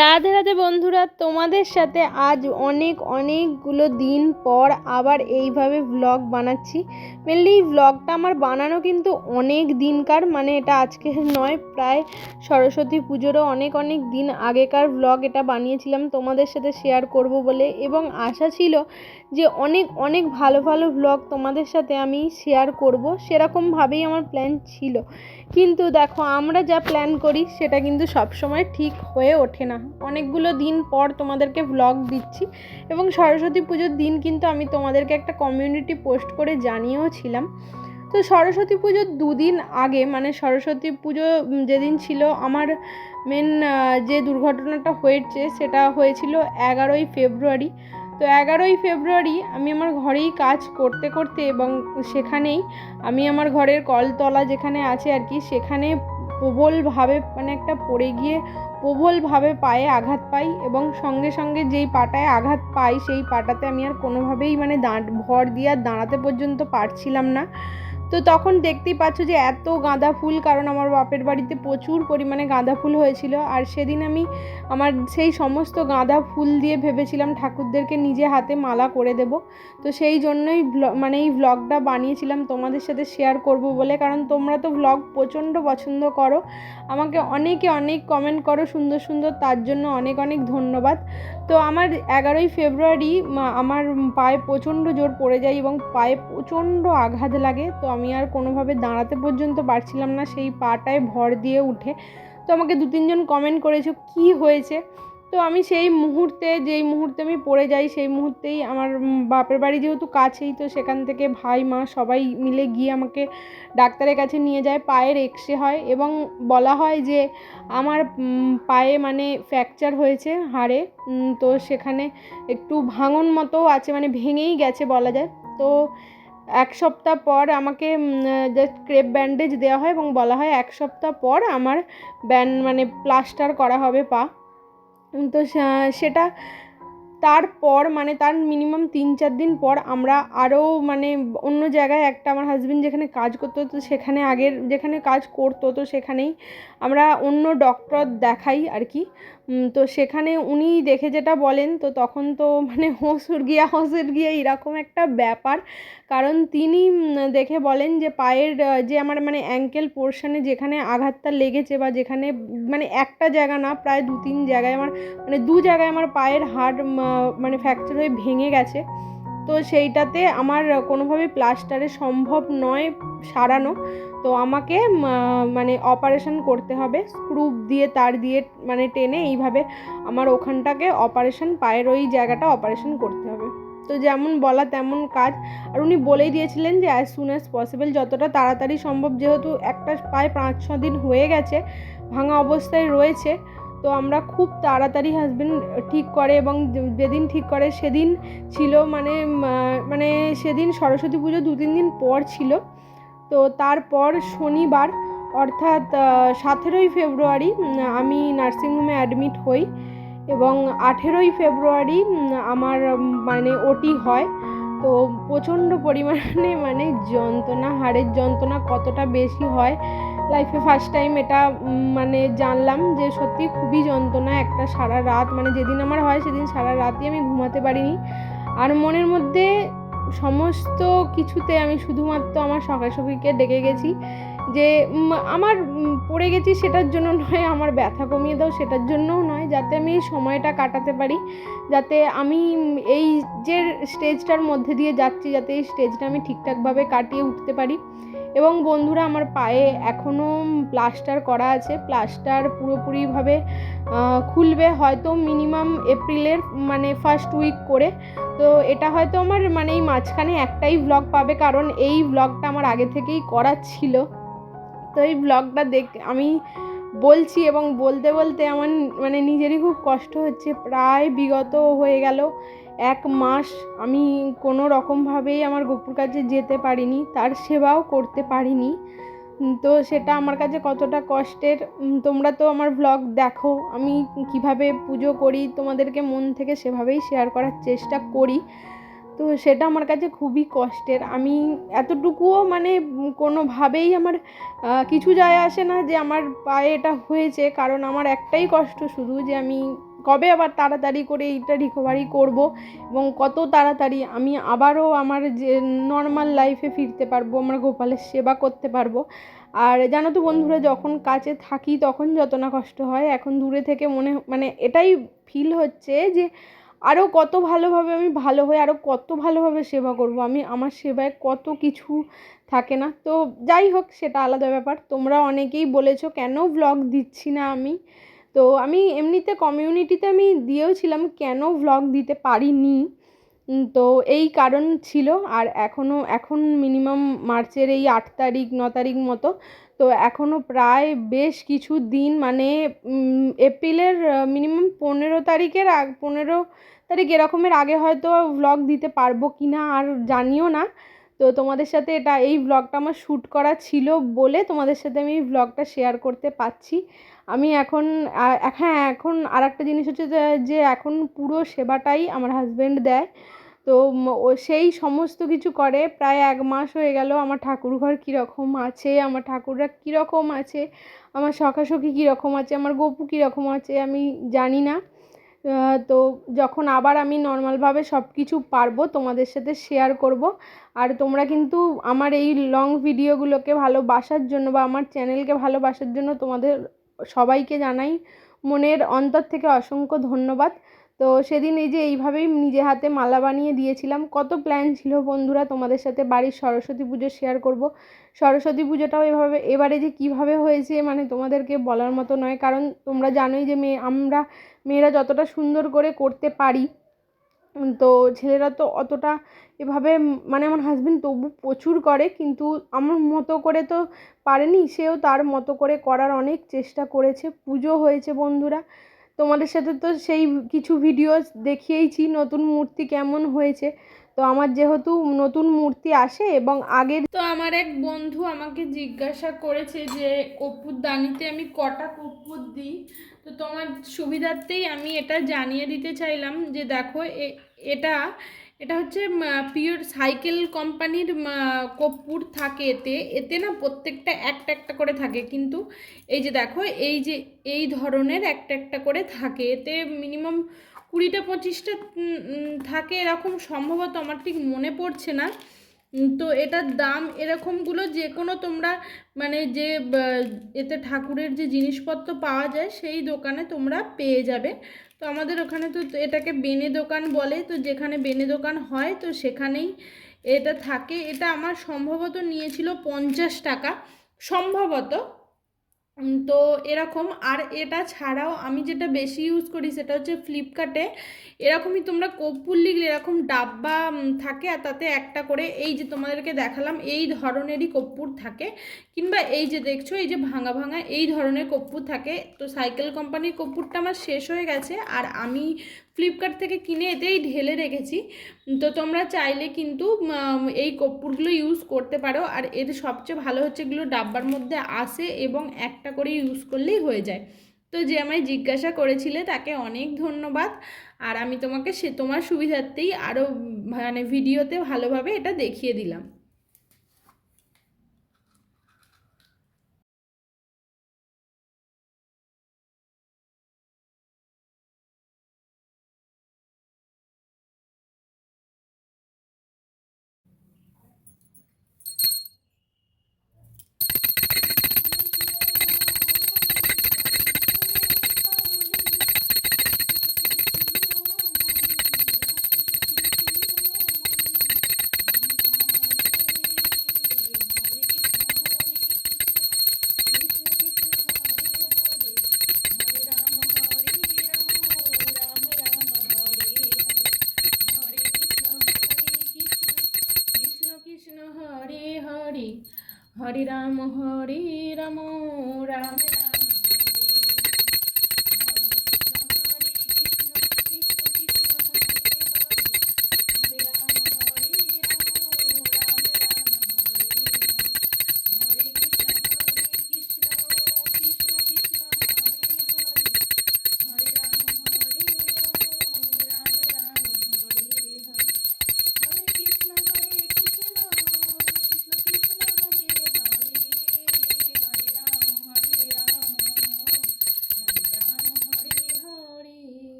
রাধে রাধে বন্ধুরা, তোমাদের সাথে আজ অনেক অনেকগুলো দিন পর আবার এইভাবে ভ্লগ বানাচ্ছি। মেনলি এই ভ্লগটা আমার বানানো কিন্তু অনেক দিনকার মানে এটা আজকে নয়, প্রায় সরস্বতী পুজোরও অনেক অনেক দিন আগেকার ভ্লগ এটা বানিয়েছিলাম, তোমাদের সাথে শেয়ার করব বলে। এবং আশা ছিল যে অনেক অনেক ভালো ভালো ভ্লগ তোমাদের সাথে আমি শেয়ার করব সেরকমভাবেই আমার প্ল্যান ছিল। কিন্তু দেখো, আমরা যা প্ল্যান করি, সেটা কিন্তু সবসময় ঠিক হয়ে ওঠে না। অনেকগুলো দিন পর তোমাদেরকে ভ্লগ দিচ্ছি এবং সরস্বতী পুজোর দিন কিন্তু আমি তোমাদেরকে একটা কমিউনিটি পোস্ট করে জানিয়েও ছিলাম। তো সরস্বতী পুজোর দুদিন আগে মানে সরস্বতী পুজো যেদিন ছিল, আমার মেন যে দুর্ঘটনাটা হয়েছে সেটা হয়েছিল এগারোই ফেব্রুয়ারি। তো এগারোই ফেব্রুয়ারি আমি আমার ঘরেই কাজ করতে করতে এবং সেখানেই আমি আমার ঘরের কলতলা যেখানে আছে আর কি, সেখানে প্রবলভাবে মানে একটা পড়ে গিয়ে প্রবলভাবে পায়ে আঘাত পাই এবং সঙ্গে সঙ্গে যেই পাটায় আঘাত পাই, সেই পাটাতে আমি আর কোনোভাবেই মানে দাঁড়, ভর দিয়ে আর দাঁড়াতে পর্যন্ত পারছিলাম না। তো তখন দেখতেই পাচ্ছ যে এত গাঁদা ফুল, কারণ আমার বাপের বাড়িতে প্রচুর পরিমাণে গাঁদা ফুল হয়েছিল। আর সেদিন আমি আমার সেই সমস্ত গাঁদা ফুল দিয়ে ভেবেছিলাম ঠাকুরদেরকে নিজে হাতে মালা করে দেব। তো সেই জন্যই মানে এই ভ্লগটা বানিয়েছিলাম। তোমাদের সাথে শেয়ার করব বলে, কারণ তোমরা তো ভ্লগ প্রচণ্ড পছন্দ করো। আমাকে অনেকে অনেক কমেন্ট করো সুন্দর সুন্দর, তার জন্য অনেক অনেক ধন্যবাদ। তো আমার এগারোই ফেব্রুয়ারি আমার পায়ে প্রচণ্ড জোর পড়ে যায় এবং পায়ে প্রচণ্ড আঘাত লাগে। তো আমি আর কোনোভাবে দাঁড়াতে পর্যন্ত পারছিলাম না, সেই পাটায় ভর দিয়ে উঠে। তো আমাকে দু তিনজন কমেন্ট করেছ, কি হয়েছে? তো আমি সেই মুহূর্তে, যেই মুহূর্তে আমি পড়ে যাই, সেই মুহূর্তেই আমার বাপের বাড়ি যেহেতু কাছেই, তো সেখান থেকে ভাই, মা সবাই মিলে গিয়ে আমাকে ডাক্তারের কাছে নিয়ে যায়। পায়ের এক্সরে হয় এবং বলা হয় যে আমার পায়ে মানে ফ্র্যাকচার হয়েছে হাড়ে। তো সেখানে একটু ভাঙন মতো আছে মানে ভেঙেই গেছে বলা যায়। তো এক সপ্তাহ পর আমাকে জাস্ট ক্রেপ ব্যান্ডেজ দেওয়া হয় এবং বলা হয় এক সপ্তাহ পর আমার ব্যান্ড মানে প্লাস্টার করা হবে পা। তো সেটা তারপর মানে তার মিনিমাম তিন চার দিন পর আমরা আরও মানে অন্য জায়গায় একটা আমার হাজব্যান্ড যেখানে কাজ করতো, তো সেখানে আগের যেখানে কাজ করতো, তো সেখানেই আমরা অন্য ডক্টর দেখাই আর কি। তো সেখানে উনি দেখে যেটা বলেন, তো তখন তো মানে হোঁসুর গিয়া, হসুর গিয়া এরকম একটা ব্যাপার। কারণ তিনি দেখে বলেন যে পায়ের যে আমার মানে অ্যাঙ্কেল পোর্শনে যেখানে আঘাতটা লেগেছে বা যেখানে মানে একটা জায়গা না, প্রায় দু তিন জায়গায় আমার মানে দু জায়গায় আমার পায়ের হাড় মানে ফ্র্যাকচার হয়ে ভেঙে গেছে। তো সেইটাতে আমার কোনোভাবে প্লাস্টারে সম্ভব নয় সারানো। তো আমাকে মানে অপারেশন করতে হবে। স্ক্রু দিয়ে, তার দিয়ে মানে টেনে এইভাবে আমার ওখানটাকে অপারেশন, পায়ের ওই জায়গাটা অপারেশন করতে হবে। তো যেমন বলা তেমন কাজ। আর উনি বলেই দিয়েছিলেন যে অ্যাজ সুন অ্যাজ পসিবল যতটা তাড়াতাড়ি সম্ভব, যেহেতু একটা প্রায় পাঁচ ছ দিন হয়ে গেছে, ভাঙা অবস্থায় রয়েছে তো আমরা খুব তাড়াতাড়ি হাজব্যান্ড ঠিক করে এবং যেদিন ঠিক করে সেদিন ছিল মানে মানে সেদিন সরস্বতী পুজো দু, তিন দিন পর ছিল। তো তারপর শনিবার, অর্থাৎ সতেরোই ফেব্রুয়ারি আমি নার্সিংহোমে অ্যাডমিট হই এবং আঠেরোই ফেব্রুয়ারি আমার মানে ওটি হয়। তো প্রচণ্ড পরিমাণে মানে যন্ত্রণা, হাড়ের যন্ত্রণা কতটা বেশি হয় লাইফে ফার্স্ট টাইম এটা মানে জানলাম যে সত্যি খুবই যন্ত্রণা একটা সারা রাত মানে যেদিন আমার হয় সেদিন সারা রাতই আমি ঘুমাতে পারিনি। আর মনের মধ্যে সমস্ত কিছুতে আমি শুধুমাত্র আমার সকাল সকাশকিকে ডেকে গেছি। যে আমার পড়ে গেছি সেটার জন্য নয়, আমার ব্যথা কমিয়ে দাও সেটার জন্যও নয়, যাতে আমি সময়টা কাটাতে পারি, যাতে আমি এই যে স্টেজটার মধ্যে দিয়ে যাচ্ছি, যাতে এই স্টেজটা আমি ঠিকঠাকভাবে কাটিয়ে উঠতে পারি। এবং বন্ধুরা, আমার পায়ে এখনও প্লাস্টার করা আছে, প্লাস্টার পুরোপুরিভাবে খুলবে হয়তো মিনিমাম এপ্রিলের মানে ফার্স্ট উইক করে। তো এটা হয়তো আমার মানে এই মাঝখানে একটাই ব্লগ পাবে, কারণ এই ভ্লগটা আমার আগে থেকেই করা ছিল। তো এই ভ্লগটা দেখ, আমি বলছি এবং বলতে বলতে আমার মানে নিজেরই খুব কষ্ট হচ্ছে। প্রায় বিগত হয়ে গেল এক মাস আমি কোনো রকমভাবেই আমার গপুর কাছে যেতে পারিনি, তার সেবাও করতে পারিনি। তো সেটা আমার কাছে কতটা কষ্টের তোমরা তো আমার ভ্লগ দেখো, আমি কীভাবে পুজো করি, তোমাদেরকে মন থেকে সেভাবেই শেয়ার করার চেষ্টা করি। তো সেটা আমার কাছে খুবই কষ্টের। আমি এতটুকুও মানে কোনোভাবেই আমার কিছু যায় আসে না যে আমার পায়ে এটা হয়েছে। কারণ আমার একটাই কষ্ট শুধু যে আমি কবে আবার তাড়াতাড়ি করে এইটা রিকভারি করব এবং কত তাড়াতাড়ি আমি আবারও আমার যে নর্মাল লাইফে ফিরতে পারব, আমার গোপালের সেবা করতে পারব। আর জানো তো বন্ধুরা, যখন কাছে থাকি তখন যত না কষ্ট হয়, এখন দূরে থেকে মনে মানে এটাই ফিল হচ্ছে যে আরও কত ভালোভাবে আমি ভালো হয়ে আরও কত ভালোভাবে সেবা করব, আমি আমার সেবায় কত কিছু থাকে না। তো যাই হোক, সেটা আলাদা ব্যাপার। তোমরা অনেকেই বলেছ, কেন ভ্লগ দিচ্ছি না আমি? তো আমি এমনিতে কমিউনিটিতে আমি দিয়েওছিলাম, কেন ভ্লগ দিতে পারিনি? তো এই কারণ ছিল। আর এখনও এখন মিনিমাম মার্চের এই আট তারিখ, ন তারিখ মতো তো এখনও প্রায় বেশ কিছু দিন মানে এপ্রিলের মিনিমাম পনেরো তারিখের আগ, পনেরো তারিখ এরকমের আগে হয়তো ভ্লগ দিতে পারব কি না আর জানিও না। তো তোমাদের সাথে এটা, এই ভ্লগটা আমার শ্যুট করা ছিল বলে তোমাদের সাথে আমি ভ্লগটা শেয়ার করতে পারছি। আমি এখন হ্যাঁ এখন আর একটা জিনিস হচ্ছে যে এখন পুরো সেবাটাই আমার হাজব্যান্ড দেয়। তো সেই সমস্ত কিছু করে। প্রায় এক মাস হয়ে গেল আমার ঠাকুরঘর কীরকম আছে, আমার ঠাকুররা কীরকম আছে, আমার সখাসখি কীরকম আছে, আমার গপু কীরকম আছে আমি জানি না। তো যখন আবার আমি নর্মালভাবে সব কিছু পারব, তোমাদের সাথে শেয়ার করব। আর তোমরা কিন্তু আমার এই লং ভিডিওগুলোকে ভালোবাসার জন্য বা আমার চ্যানেলকে ভালোবাসার জন্য তোমাদের সবাইকে জানাই। মনের অন্তর থেকে অসংখ্য ধন্যবাদ। তো সেদিন এই যে এইভাবেই নিজে হাতে মালা বানিয়ে দিয়েছিলাম। কত প্ল্যান ছিল বন্ধুরা, তোমাদের সাথে বাড়ির সরস্বতী পুজো শেয়ার করব। সরস্বতী পুজোটাও এভাবে, এবারে যে কীভাবে হয়েছে মানে তোমাদেরকে বলার মতো নয়। কারণ তোমরা জানোই যে মেয়ে, আমরা মেয়েরা যতটা সুন্দর করে করতে পারি, তো ছেলেরা তো অতটা এভাবে মানে আমার হাজবেন্ড তবু প্রচুর করে, কিন্তু আমার মতো করে তো পারেনি। সেও তার মতো করে করার অনেক চেষ্টা করেছে। পুজো হয়েছে বন্ধুরা। তোমাদের সাথে তো সেই কিছু ভিডিও দেখিয়েইছি, নতুন মূর্তি কেমন হয়েছে। তো আমার যেহেতু নতুন মূর্তি আসে এবং আগে তো আমার এক বন্ধু আমাকে জিজ্ঞাসা করেছে যে কর্পূর দানিতে আমি কটা কর্পূর দিই? তো তোমার সুবিধার্থেই আমি এটা জানিয়ে দিতে চাইলাম যে, দেখো এটা এটা হচ্ছে পিওর সাইকেল কোম্পানির কর্পূর থাকে এতে। এতে না প্রত্যেকটা একটা একটা করে থাকে। কিন্তু এই যে দেখো, এই যে, এই ধরনের একটা একটা করে থাকে। এতে মিনিমাম কুড়িটা, পঁচিশটা থাকে এরকম। সম্ভবত আমার ঠিক মনে পড়ছে না। তো এটার দাম এরকমগুলো যে কোনো তোমরা মানে যে এতে ঠাকুরের যে জিনিসপত্র পাওয়া যায়, সেই দোকানে তোমরা পেয়ে যাবে। তো আমাদের ওখানে তো এটাকে বেনে দোকান বলে, তো যেখানে বেনে দোকান হয় তো সেখানেই এটা থাকে। এটা আমার সম্ভবত নিয়েছিল পঞ্চাশ টাকা, সম্ভবত। তো এরকম, আর এটা ছাড়াও আমি যেটা বেশি ইউজ করি সেটা হচ্ছে ফ্লিপকার্টে এরকমই তোমরা কর্পূর লিখলে এরকম ডাব্বা থাকে আর তাতে একটা করে এই যে তোমাদেরকে দেখালাম, এই ধরনেরই কর্পূর থাকে। কিংবা এই যে দেখছ, এই যে ভাঙা ভাঙা এই ধরনের কর্পূর থাকে। তো সাইকেল কোম্পানির কর্পূরটা আমার শেষ হয়ে গেছে, আর আমি ফ্লিপকার্ট থেকে কিনে এতেই ঢেলে রেখেছি। তো তোমরা চাইলে কিন্তু এই কর্পূরগুলো ইউজ করতে পারো। আর এর সবচেয়ে ভালো হচ্ছে এগুলো ডাব্বার মধ্যে আসে এবং একটা করে ইউজ করলেই হয়ে যায়। তো যে আমায় জিজ্ঞাসা করেছিলে, তাকে অনেক ধন্যবাদ। আর আমি তোমাকে সে, তোমার সুবিধার্থেই আরও মানে ভিডিওতে ভালোভাবে এটা দেখিয়ে দিলাম। হরে রাম হরে রাম রাম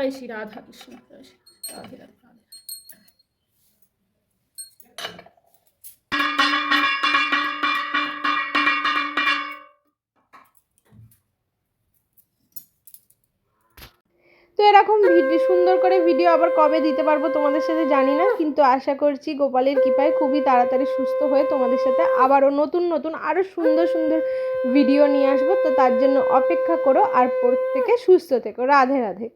জয় রাধা কৃষ্ণ জয় রাধে রাধে তো এরকম ভিডিও সুন্দর করে ভিডিও আবার কবে দিতে পারব তোমাদের সাথে জানি না, কিন্তু আশা করছি গোপালের কৃপায় খুবই তাড়াতাড়ি সুস্থ হয়ে তোমাদের সাথে আবারও নতুন নতুন, আরও সুন্দর সুন্দর ভিডিও নিয়ে আসব। তো তার জন্য অপেক্ষা করো আর প্রত্যেকে সুস্থ থেকো। রাধে রাধে।